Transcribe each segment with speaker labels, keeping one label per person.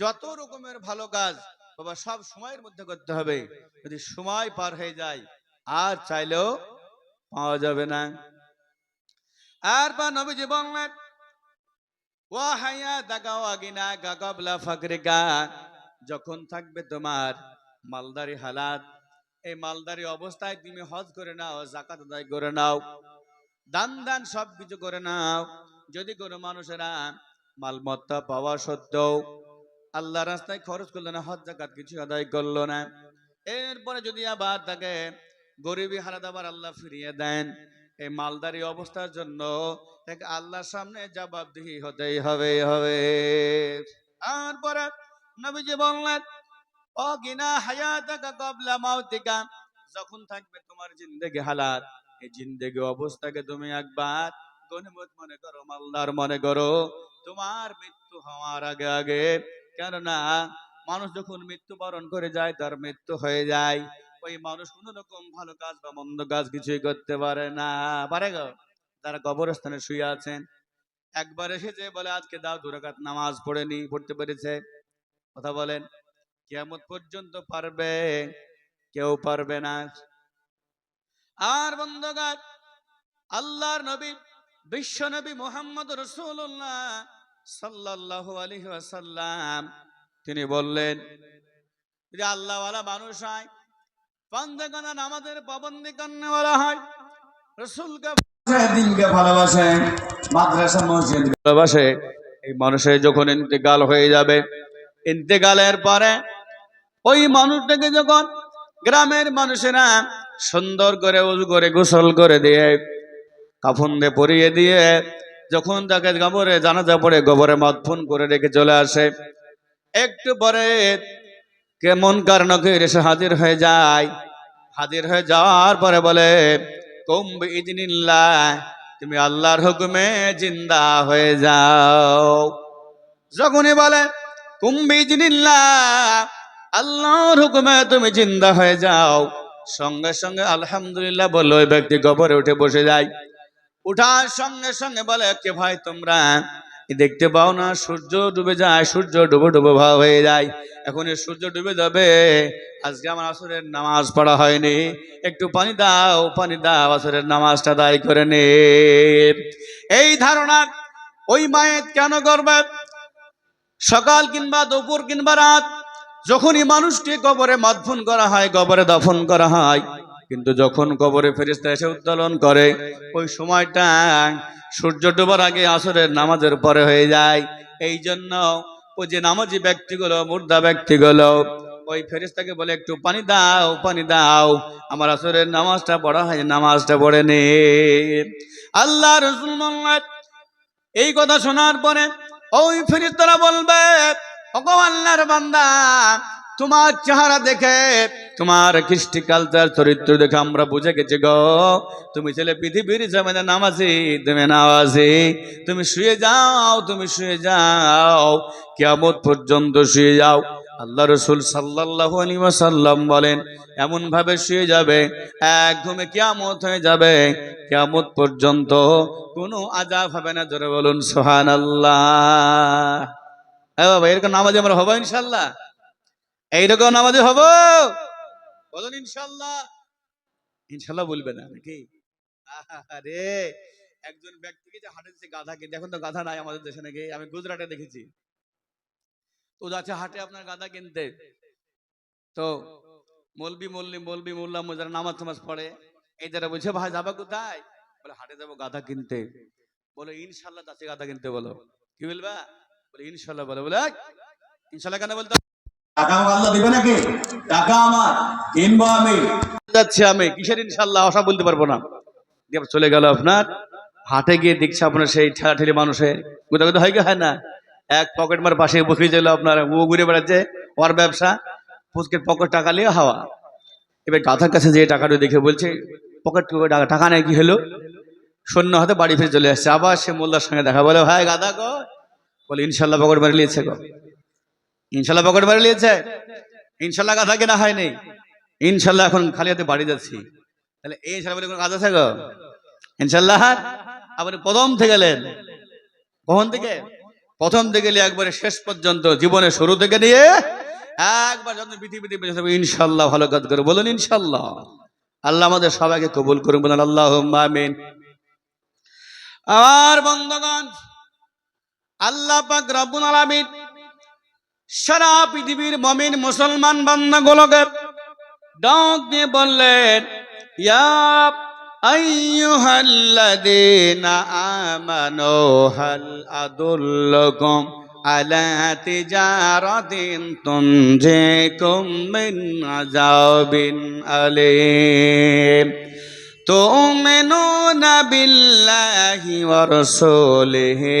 Speaker 1: যত রকমের ভালো কাজ বাবা, সব সময়ের মধ্যে করতে হবে। যদি সময় পার হয়ে যায়, আর চাইলেও পাওয়া যাবে না। আর বা নবীজি বললেন যখন থাকবে তোমার মালদারি হালাত। এই মালদারি অবস্থায় তুমি হজ করে নাও জাকাত আদায় করে নাও, দান দান সব কিছু করে নাও। যদি কোনো মানুষেরা মালমত্তা পাওয়া সত্ত্বেও আল্লাহ রাস্তায় খরচ করল না, হজ জাকাত কিছু আদায় করল না। এরপরে যদি আবার তাকে গরিবি হারাত আবার আল্লাহ ফিরিয়ে দেন, এই মালদারি অবস্থার জন্য তাকে আল্লাহর সামনে জবাবদিহি হতেই হবে হবে। তারপরে নবীজি বললেন, ও গিনা হায়াতাকা কবলা মাউতিকা, যখন থাকবে তোমার জিন্দেগি হালাত এই জিন্দেগি অবস্থাকে তুমি একবার গনিমত মনে করো, মালদার মনে করো, তোমার মৃত্যু হওয়ার আগে আগে কেননা মানুষ যখন মৃত্যুবরণ করে যায়, তার মৃত্যু হয়ে যায়। ওই মানুষ কোন রকম ভালো কাজ বা মন্দ কাজ কিছুই করতে পারে না। পারে গো? তারা কবরস্থানে শুয়ে আছেন। একবার এসেছে বলে আজকে দাও দুরাকাত নামাজ পড়েনি পড়তে পেরেছে। কথা বলেন, কিয়ামত পর্যন্ত পারবে? কেউ পারবে না। আর বন্ধগার আল্লাহর নবী, বিশ্ব নবী মোহাম্মদ রসুল্লাহ ওয়াসাল্লাম তিনি বললেন যে আল্লাহওয়ালা মানুষ হয় পান্দেগানা নামাজের পাবন্দি কান্নেওয়ালা হয় রসুলকে দিনকে ভালোবাসে মাদ্রাসা মসজিদ ভালোবাসে এই মানুষের যখন ইন্তেকাল হয়ে যাবে ইন্তেকালের পরে ওই মানুষটাকে যখন গ্রামের মানুষেরা সুন্দর করে উজু করে গোসল করে দিয়ে কাফন দিয়ে পরিয়ে দিয়ে যখন তাকে গোবরে জানাজা পড়ে গোবরে মাতফুন করে রেখে চলে আসে। একটু পরে কেমন কারণ এসে হাজির হয়ে যায়। হাজির হয়ে যাওয়ার পরে বলে কুম্ভ ইজনিল্লাহ তুমি আল্লাহর হুকুমে জিন্দা হয়ে যাও। যখনই বলে কুম্ভ ইজনিল্লাহ আল্লাহর হুকুমে তুমি জিন্দা হয়ে যাও। সঙ্গে সঙ্গে আলহামদুলিল্লাহ বলল, ওই ব্যক্তি গোবরে উঠে বসে যায়। উঠার সঙ্গে সঙ্গে বলে, কে ভাই তোমরা? দেখতে পাও না, সূর্য ডুবে যায়, সূর্য ডুবে ডুবে ভাব হয়ে যায়। এখন এই সূর্য ডুবে যাবে, আজকে আমার আসরের নামাজ পড়া হয়নি। একটু পানি দাও পানি দাও, আসরের নামাজটা দায় করে নে। এই ধারণা ওই মায়ের কেন করবে? সকাল কিংবা দুপুর কিংবা রাত, যখনই মানুষটি কবরে মাদফুন করা হয়, কবরে দফন করা হয় কিন্তু যখন কবরে ফেরিস্তা এসে উত্তোলন করে, ওই সময়টা সূর্য ডোবার আগে আসরের নামাজের পরে হয়ে যায়। এই জন্য ওই যে নামাজি ব্যক্তিগুলো, মুর্দা ব্যক্তিগুলো, ওই ফেরিস্তাকে বলে, একটু পানি দাও পানি দাও। আমার আসরের নামাজটা পড়া হয় নামাজটা পড়ে নে। আল্লাহ রসুল এই কথা শোনার পরে ওই ফেরিস্তারা বলবে আল্লাহর বান্দা তোমার চেহারা দেখে, তোমার কৃষ্টি কালচার, চরিত্র দেখে আমরা বুঝে গেছি গো। তুমি ছেলে পৃথিবীর জমিনে নামাজি, তুমি নামাজি। তুমি শুয়ে যাও, তুমি শুয়ে যাও কেমন পর্যন্ত শুয়ে যাও। আল্লাহ রসুল সাল্লাহ সাল্লাম বলেন এমন ভাবে শুয়ে যাবে, এক ঘুমে কিয়ামত হয়ে যাবে। কিয়ামত পর্যন্ত কোনো আজাব হবে না। ধরে বলুন সোহান আল্লাহ বাবা, এরকম নামাজ আমরা হব ইনশাল্লাহ? এইরকম নামাজে হব? বলুন ইনশাল্লাহ। ইনশাল্লাহ বলবে না নাকি? আরে একজন ব্যক্তিকে যে হাটে দিচ্ছে গাধা কিনতে, এখন তো গাধা নাই আমাদের দেশে নাকি, আমি গুজরাটে দেখেছি। তো যাচ্ছে হাটে আপনার গাধা কিনতে। তো মলবি মল্লি মলবি মোল্লা যারা নামাজ টামাজ পড়ে। এই যারা বলছে, ভাই, যাবা কোথায়? বলে, হাটে যাব গাধা কিনতে। বলে, ইনশাল্লাহ যাচ্ছে গাধা কিনতে বলো। কি বলবা? বলে, ইনশাল্লাহ বলে। বলে ইনশাল্লাহ কেন বলতে
Speaker 2: টাকা আমাকে আল্লাহ দিবে নাকি? টাকা আমার, কিনবো আমি।
Speaker 1: যাচ্ছি আমি, কিসের ইনশাল্লাহ আশা বলতে পারব না। চলে গেল আপনার। হাটে গিয়ে দেখছে আপনার সেই ঠেলা ঠেলি মানুষের কোথাও কোথাও হয় কি হয় না? এক পকেট মার পাশে বসে দিল আপনার, ও ঘুরে বেড়াচ্ছে, ওর ব্যবসা। পুচকের পকেট টাকা নিয়ে হাওয়া। এবার গাধার কাছে যে টাকাটা দেখে বলছে, পকেট টাকা টাকা নেই, কি হলো? শূন্য হাতে বাড়ি ফিরে চলে আসছে। আবার সে মোল্লার সঙ্গে দেখা বলে, ভাই গাধা গো। বলে ইনশাল্লাহ পকেট মারি নিয়েছে গো। ইনশাল্লাহ পকেট মারি নিয়েছে? ইনশাল্লাহ গাধা কেনা হয়নি। ইনশাল্লাহ এখন খালি হাতে বাড়ি যাচ্ছি। তাহলে এই সারা বলে কোনো কাজ আছে গো? ইনশাল্লাহ? আপনি প্রথম থেকে গেলেন কখন থেকে? প্রথম থেকে নিয়ে একবারে শেষ পর্যন্ত জীবনের শুরু থেকে নিয়ে একবার যখন পৃথিবীতে ইনশাল্লাহ ভালো কাজ করে বলুন, ইনশাল্লাহ। আল্লাহ আমাদের সবাইকে কবুল করুন বলেন আল্লাহ আমিন। আমার বন্ধগণ, আল্লাহ পাক রব্বুল আলামিন সারা পৃথিবীর মমিন মুসলমান বান্দা গোলকের ডাক দিয়ে বললেন ইয়াব আইয়ুহাল্লাযীনা বিল্লাহি ওয়া রাসূলিহি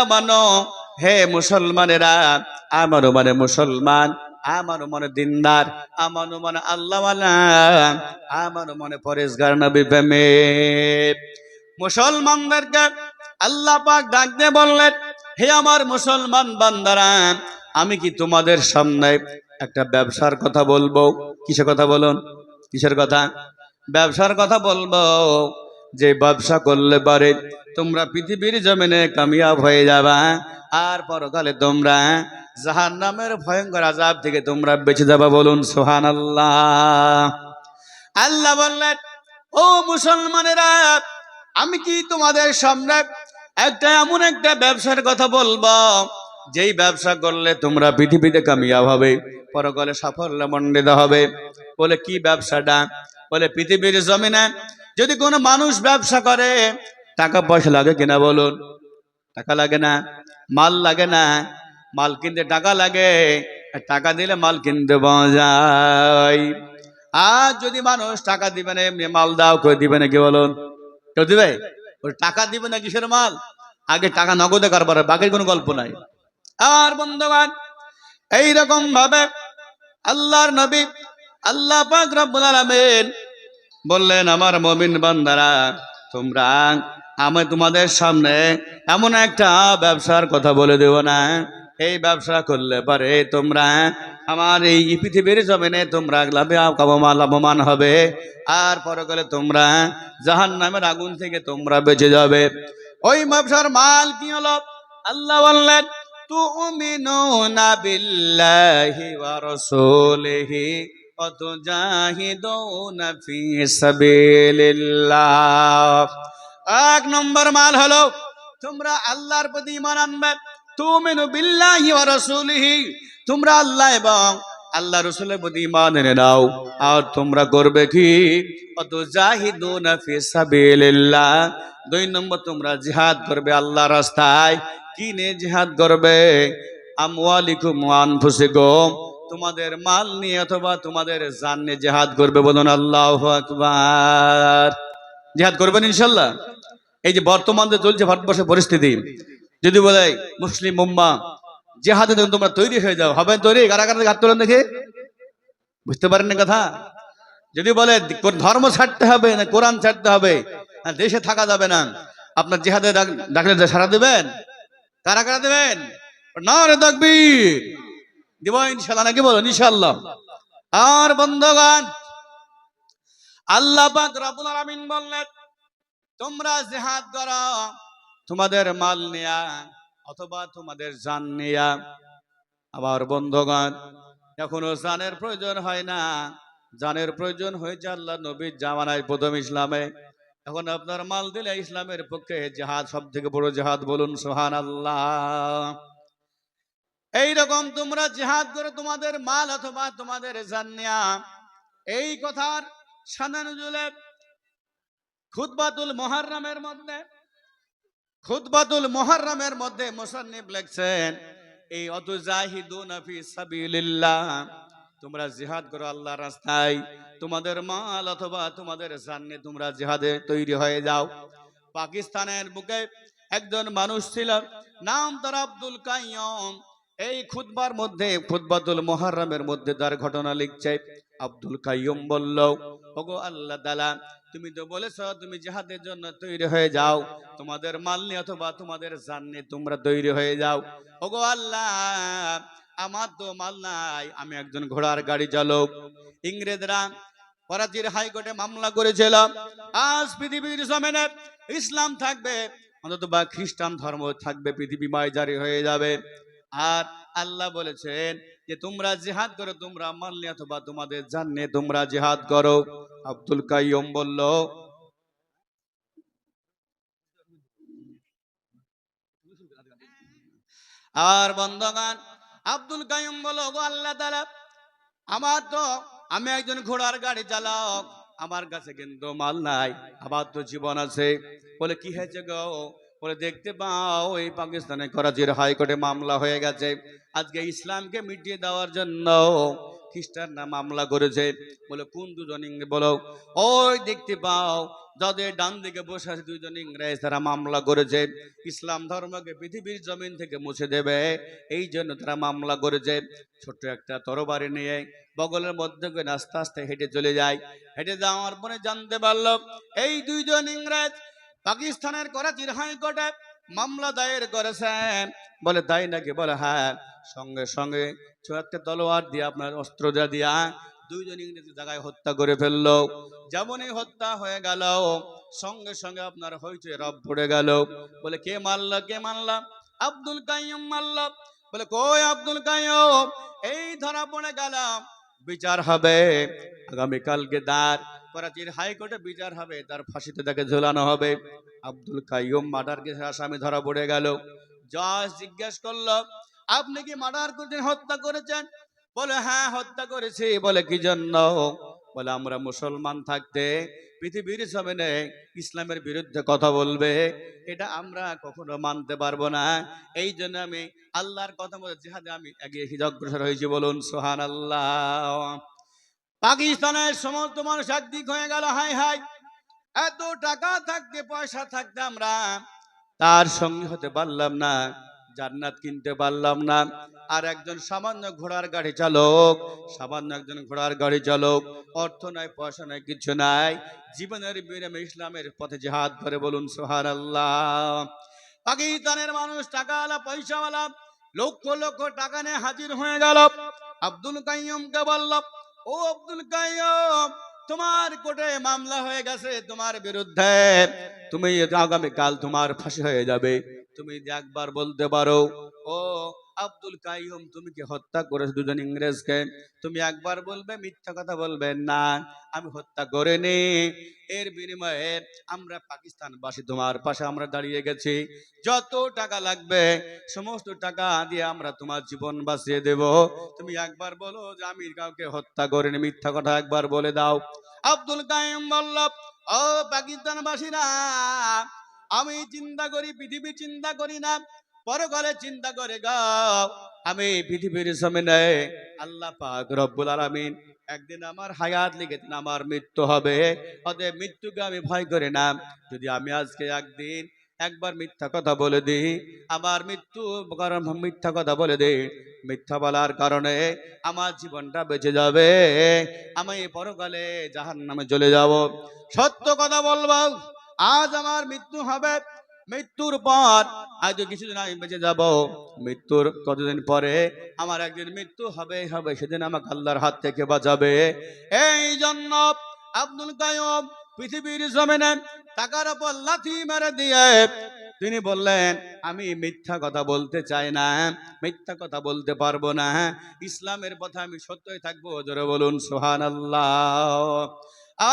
Speaker 1: আমানু, হে মুসলমানেরা আমারও মানে মুসলমান আমারও মনে দিনদার আমারও মনে আল্লাহওয়ালা আমারও মনে পরেশগার নবী প্রেমিক। মুসলমানদেরকে আল্লাহ পাক ডাক দিয়ে বললেন, হে আমার মুসলমান বান্দারা, আমি কি তোমাদের সামনে একটা ব্যবসার কথা বলব? কিসের কথা বলুন? কিসের কথা? ব্যবসার কথা বলব। যে ব্যবসা করলে পারে, তোমরা পৃথিবীর জমিনে কামিয়াব হয়ে যাবা, আর পরকালে তোমরা জাহান নামের ভয়ঙ্কর আজাব থেকে তোমরা বেঁচে যাবা বলুন সোহান আল্লাহ আল্লাহ বললেন, ও মুসলমানেরা, আমি কি তোমাদের সামনে একটা এমন একটা ব্যবসার কথা বলব? যেই ব্যবসা করলে তোমরা পৃথিবীতে কামিয়াব হবে, পরকালে সাফল্য মণ্ডিত হবে। বলে, কি ব্যবসাটা? বলে, পৃথিবীর জমিনে যদি কোনো মানুষ ব্যবসা করে, টাকা পয়সা লাগে কিনা বলুন? টাকা লাগে না, মাল লাগে না, মাল কিনতে টাকা লাগে টাকা দিলে মাল কিনতে পাওয়া যায়। আর যদি মানুষ টাকা দিবে না, এমনি মাল দাও, কেউ দিবে না, কি বলুন? কেউ দিবে? ওই টাকা দিবে না কিসের মাল? আগে টাকা নগদে কারবার বাকির কোনো গল্প নাই। আর বন্ধুবান এইরকম ভাবে আল্লাহর নবী, আল্লাহ পাক রব্বুল আলামিন বললেন, আমার মমিন বান্দারা, তোমরা, আমি তোমাদের সামনে এমন একটা ব্যবসার কথা বলে দেব না। এই ব্যবসা করলে পারে তোমরা, আমার এই পৃথিবীর জমিনে তোমরা লাভে কামা লাভবান হবে। আর পরে গেলে তোমরা জাহান নামের আগুন থেকে তোমরা বেঁচে যাবে। ওই ব্যবসার মাল কি হলো? আল্লাহ বললেন, তুমিনুনা বিল্লাহি ওয়া রাসূলিহি। অতুজাহিদুনা ফি সাবিলিল্লাহ। এক নম্বর মাল হলো, তোমরা আল্লাহর প্রতি ঈমান আনবে। তুমিনু বিল্লাহি ওয়া রাসূলিহি। তোমরা আল্লাহ এবং আল্লাহ রসুলের প্রতি ইমান এনে নাও। আর তোমরা করবে কি? অত জাহিদুনা ফি সাবিলিল্লাহ। দুই নম্বর, তোমরা জিহাদ করবে আল্লাহ রাস্তায়। কিনে জিহাদ করবে। আমওয়ালিকুম ওয়া আনফুসিকুম। তোমাদের মাল নিয়ে অথবা তোমাদের জান নিয়ে জেহাদ করবে বলুন, আল্লাহ আকবার। জেহাদ করবেন ইনশাল্লাহ? এই যে বর্তমান যে চলছে ভারতবর্ষের পরিস্থিতি, যদি বলে মুসলিম উম্মা, জেহাদে যখন তোমরা তৈরি হয়ে যাও। হবে তৈরি? কারা কারা হাত তোলেন দেখে। বুঝতে পারেন না কথা? যদি বলে ধর্ম ছাড়তে হবে না কোরআন ছাড়তে হবে দেশে থাকা যাবে না, আপনার জেহাদে ডাক- ডাকলে সারা দেবেন? কারা কারা দেবেন? না রে তাকবীর। দিব নাকি ইনশাল্লাহ আর আল্লাহ তোমরা জিহাদ তোমাদের মাল নেয়া অথবা তোমাদের জান নেয়া। আবার বন্ধগান এখনও জানের প্রয়োজন হয় না। জানের প্রয়োজন হয়েছে আল্লাহ নবীর জামানায় প্রথম ইসলামে। এখন আপনার মাল দিলে ইসলামের পক্ষে জাহাদ সব থেকে বড় জাহাদ বলুন সোহান আল্লাহ এইরকম তোমরা জিহাদ করে তোমাদের মাল অথবা তোমাদের এই কথার সানানুজুলে মহারমের মধ্যে মহারমের মধ্যে মুসান্নিব লিখছেন, এই সাবিলিল্লাহ, তোমরা জিহাদ করো আল্লাহর রাস্তায়, তোমাদের মাল অথবা তোমাদের জান্নে তোমরা জিহাদে তৈরি হয়ে যাও। পাকিস্তানের বুকে একজন মানুষ ছিল, নাম তার আব্দুল কাইয়ম। এই খুতবার মধ্যে, খুতবাতুল মোহাররমের মধ্যে তার ঘটনা লিখছে, আব্দুল কাইয়ম বলল, ওগো আল্লাহ তাআলা, তুমি তো বলেছ তুমি জিহাদের জন্য তৈরি হয়ে যাও, তোমাদের মাল নিয়ে অথবা তোমাদের জান নিয়ে তোমরা তৈরি হয়ে যাও। ওগো আল্লাহ, আমার তো মাল নাই, আমি একজন ঘোড়ার গাড়ি চালক। ইংরেজরা করাচির হাইকোর্টে মামলা করেছিল, আজ পৃথিবীর জমিনে ইসলাম থাকবে, অন্তত বা খ্রিস্টান ধর্ম থাকবে, পৃথিবী মায় জারি হয়ে যাবে। আর আল্লাহ বলেছেন যে তোমরা জিহাদ করো, তোমরা মানলে অথবা তোমাদের জানলে তোমরা জিহাদ করো। আব্দুল কাইয়ম বলল, আর বন্ধগান, আব্দুল কাইয়ম বলো গো আল্লাহ আমার তো, আমি একজন ঘোড়ার গাড়ি চালক, আমার কাছে কিন্তু মাল নাই আবার তো জীবন আছে। বলে, কি হয়েছে গো? বলে, দেখতে পাও, এই পাকিস্তানে করাচির হাইকোর্টে মামলা হয়ে গেছে। আজকে ইসলামকে মিটিয়ে দেওয়ার জন্য খ্রিস্টানরা মামলা করেছে। বলে, কোন দুজন ইংরেজ? বলো, ওই দেখতে পাও, যাদের ডান দিকে বসে আছে দুজন ইংরেজ, তারা মামলা করেছে। ইসলাম ধর্মকে পৃথিবীর জমিন থেকে মুছে দেবে, এই জন্য তারা মামলা করেছে। ছোট্ট একটা তরবারি নিয়ে বগলের মধ্যে করে আস্তে আস্তে হেঁটে চলে যায়। হেঁটে যাওয়ার পরে জানতে পারল, এই দুইজন ইংরেজ পাকিস্তানের করাচির হাইকোর্টে মামলা দায়ের করেছেন। বলে তাই নাকি? বলে হ্যাঁ সঙ্গে সঙ্গে একটা তলোয়ার দিয়ে আপনার অস্ত্র দিয়া দুইজন ইংরেজ জায়গায় হত্যা করে ফেলল। যেমনই হত্যা হয়ে গেল, সঙ্গে সঙ্গে আপনার হইচই রব পড়ে গেল। বলে, কে মারল, কে মারলাম আব্দুল কাইয়ুম মারল। বলে, কই আব্দুল কাইয়ুম? এই ধরা পড়ে গেলাম বিচার হবে। আগামীকালকে গেদার করাচির হাইকোর্টে বিচার হবে। তার ফাঁসিতে তাকে ঝোলানো হবে। আব্দুল কাইম মার্ডার কেসের আসামি ধরা পড়ে গেল। জজ জিজ্ঞেস করল, আপনি কি মার্ডার করেছেন, হত্যা করেছেন? বলে হ্যাঁ হত্যা করেছি। বলে, কি জন্য? বলে, আমরা মুসলমান থাকতে পৃথিবীর জমিনে ইসলামের বিরুদ্ধে কথা বলবে। এটা আমরা কখনো মানতে পারব না। এই জন্য আমি আল্লাহর কথা মতো জিহাদে আমি এগিয়ে অগ্রসর হয়েছি বলুন সোহান আল্লাহ পাকিস্তানের সমস্ত মানুষ একদিক হয়ে গেল হাই হাই এত টাকা থাকতে, পয়সা থাকতে আমরা তার সঙ্গে হতে পারলাম না। জান্নাত কিনতে পারলাম না। আর একজন সামান্য ঘোড়ার গাড়ি চালক, সামান্য একজন ঘোড়ার গাড়ি চালক, অর্থ নাই, পয়সা নাই, কিছু নাই, জীবনের বিনিময়ে ইসলামের পথে জিহাদ করে বলুন সোহার আল্লাহ পাকিস্তানের মানুষ টাকাওয়ালা, পয়সাওয়ালা, লক্ষ লক্ষ টাকা নিয়ে হাজির হয়ে গেল। আব্দুল কাইয়ুমকে বলল, ও আব্দুল কাইয়ুম, তোমার কোর্টে মামলা হয়ে গেছে তোমার বিরুদ্ধে। তুমি আগামীকাল তোমার ফাঁসি হয়ে যাবে। তুমি একবার বলতে পারো, ও আব্দুল কাইয়ুম, তুমি কি হত্যা করেছ দুজন ইংরেজকে? তুমি একবার বলবে, মিথ্যা কথা বলবে? না, আমি হত্যা করিনি। এর বিনিময়ে আমরা পাকিস্তানবাসী, তোমার পাশে আমরা দাঁড়িয়ে গেছি। যত টাকা লাগবে, সমস্ত টাকা দিয়ে আমরা তোমার জীবন বাঁচিয়ে দেব। তুমি একবার বলো যে আমি কাউকে হত্যা করিনি, মিথ্যা কথা একবার বলে দাও। আব্দুল কাইম বলল, ও পাকিস্তানবাসীরা আমি চিন্তা করি, পৃথিবী চিন্তা করি না, পরকালে চিন্তা করে গাও। আমি পৃথিবীর সামনে আল্লাহ পাক রব্বুল আলামিন একদিন আমার হায়াত লিখেছেন, আমার মৃত্যু হবে। অতএব মৃত্যুকে আমি ভয় করি না। যদি আমি আজকে একদিন একবার মিথ্যা কথা বলে দিই, আমার মৃত্যু কারণ মিথ্যা কথা বলে দিই, মিথ্যা বলার কারণে আমার জীবনটা বেঁচে যাবে। আমি পরকালে জাহান নামে চলে যাব। সত্য কথা বলব। আজ আমার মৃত্যু হবে। মৃত্যুর পর আজ কিছুদিন আমি বেঁচে যাব। মৃত্যুর কতদিন পরে আমার একদিন মৃত্যু হবে হবে সেদিন আমাকে আল্লাহর হাত থেকে বাঁচাবে। এই জন্য আব্দুল কায়ম পৃথিবীর জমিনে টাকার ওপর লাথি মেরে দিয়ে তিনি বললেন, আমি মিথ্যা কথা বলতে চাই না, মিথ্যা কথা বলতে পারব না। ইসলামের পথে আমি সত্যই থাকব। জোরে বলুন সোহান আল্লাহ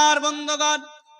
Speaker 1: আর বন্ধগণ